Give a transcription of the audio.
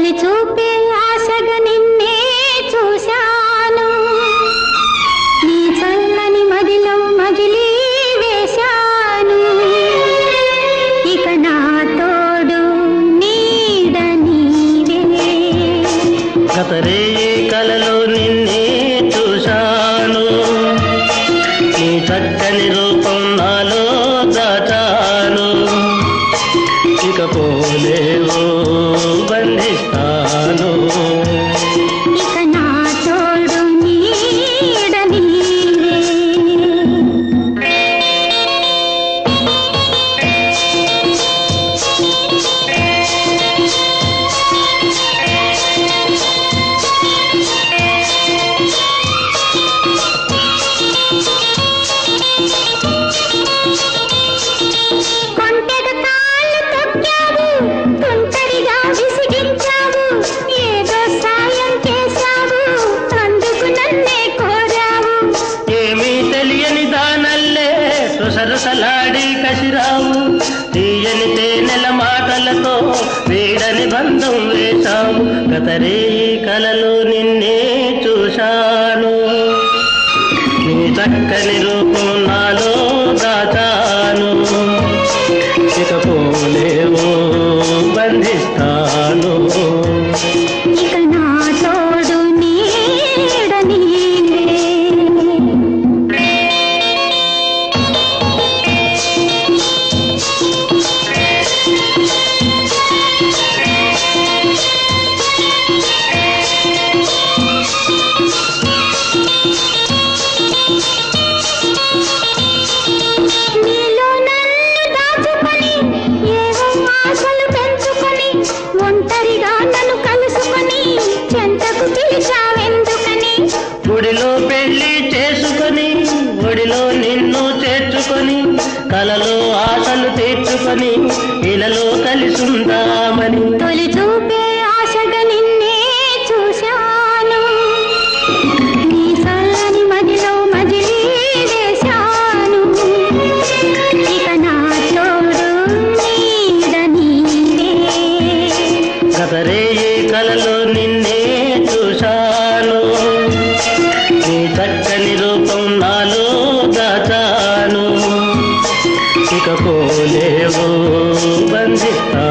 తొలి చూపే ఆశగా నిన్నే చూశాను. నీ చల్లని మదిలో మగిలి వేశాను. ఇక నా తోడు నీడ నీవే. గతరే కలలో నిన్నే में वो बंदिस्तानों మాటలతో వీడని బంధం వేశాము గతరే కలలో నిన్నే చూశాను. నీ చక్కని రూప పెళ్ళి చేసుకొని ఒడిలో నిన్ను చేర్చుకొని కలలో ఆశలు తీర్చుకొని ఇలలో కలిసుందామని. తొలి చూపే ఆశగా నిన్నే చూశాను. నీ చల్లని మదిలో మజిలీ వేశాను. ఇక నా తోడు నీడ నీవే గతరే కలలో uh,